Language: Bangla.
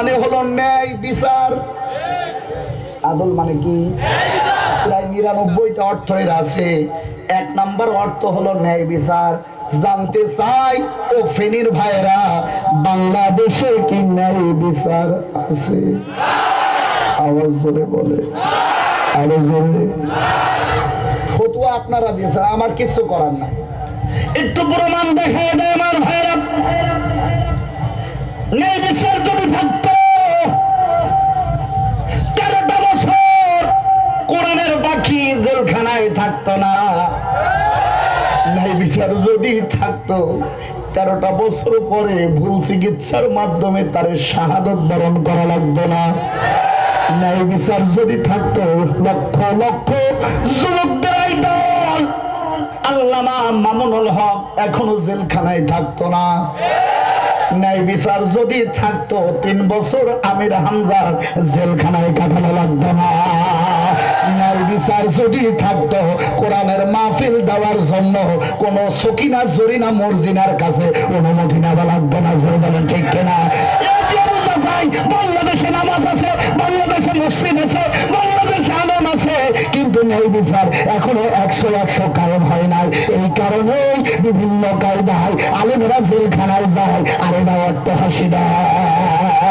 মানে হলো ন্যায় বিচার। আদল মানে কি? প্রায় নিরানব্বইটা অর্থ এর আছে। এক নাম্বার অর্থ হলো ন্যায় বিচার। জানতে চাই ও ফেনীর ভাইরা বাংলাদেশে কি ন্যায় বিচার আছে? আওয়াজ ধরে বলে। আরও জোরে। ফতুয়া আপনারা দিয়েছেন, আমার কিছু করার না একটু প্রমাণ দেখা দেয় আমার জেলখানায় থাকতো না। ন্যায় বিচার যদি থাকতো, তেরোটা বছর পরে ভুল চিকিৎসার মাধ্যমে তার শাহাদত বরণ করা লাগতো না। বিচার যদি থাকতো, লক্ষ লক্ষ আল্লামা মামুনুল হক এখনও জেলখানায় থাকতো না। ন্যায় বিচার যদি থাকতো, তিন বছর আমির হামজার জেলখানায় কাটানো লাগতো না। বিচার যদি থাকতো, কোরআনের মাহফিল দেওয়ার জন্য কোন সকিনা, জরিনা, মর্জিনার কাছে অনুমতি নেওয়া লাগতো না, জোর বলেন ঠিক কিনা? যে বাংলাদেশে নামাজ আছে, বাংলাদেশে মসজিদ আছে, বাংলাদেশে আছে, কিন্তু ন্যায় বিচার, এখনও একশো একশো কায়েম হয় নাই। এই কারণে বিভিন্ন কায়দায় আলেমরা জেলখানায় যায়, আরে না একটা হাসি দেয়।